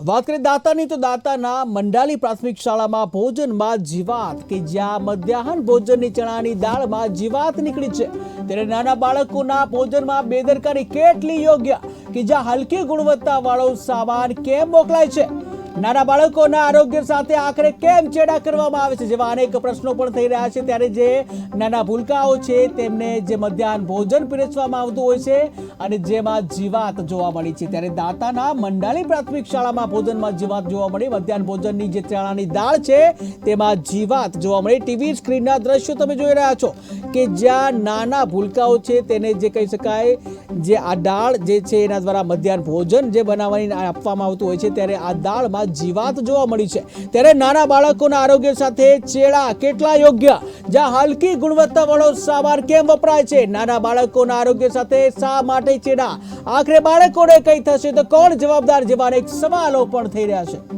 વાત કરીએ દાતાની, તો દાતાના મંડાલી પ્રાથમિક શાળામાં ભોજનમાં જીવાત કે જ્યાં મધ્યાહન ભોજનની ચણાની દાળમાં જીવાત નીકળી છે. ત્યારે નાના બાળકોના ભોજનમાં બેદરકારી કેટલી યોગ્ય કે જ્યાં હલકી ગુણવત્તા વાળો સામાન કેમ મોકલાય છે? નાના બાળકોના આરોગ્ય સાથે આખરે કેમ ચેડા કરવામાં આવે છે જેવા અનેક પ્રશ્નો પણ થઈ રહ્યા છે. ત્યારે જે નાના ભૂલકાઓ છે તેમને જે મધ્યાહન ભોજન પીરસવામાં આવતું હોય છે અને જેમાં જીવાત જોવા મળી છે. ત્યારે દાતાના મંડાલી પ્રાથમિક શાળામાં ભોજનમાં જીવાત જોવા મળી. મધ્યાહન ભોજનની જે ચણાની દાળ છે તેમાં જીવાત જોવા મળી. ટીવી સ્ક્રીનના દ્રશ્યો તમે જોઈ રહ્યા છો. કે જ્યાં નાના ભૂલકાઓ છે તેને જે કહી શકાય, જે આ દાળ જે છે એના દ્વારા મધ્યાહન ભોજન જે બનાવવાની આપવામાં આવતું હોય છે, ત્યારે આ દાળમાં જીવાત જોવા મળી છે. ત્યારે નાના બાળકોના આરોગ્ય સાથે ચેડા કેટલા યોગ્ય? જ્યાં હલકી ગુણવત્તાવાળો સામાન કેમ વપરાય છે? નાના બાળકોના આરોગ્ય સાથે શા માટે ચેડા? આખરે બાળકોને કંઈ થશે તો કોણ જવાબદાર? જેવા અનેક સવાલો પણ થઈ રહ્યા છે.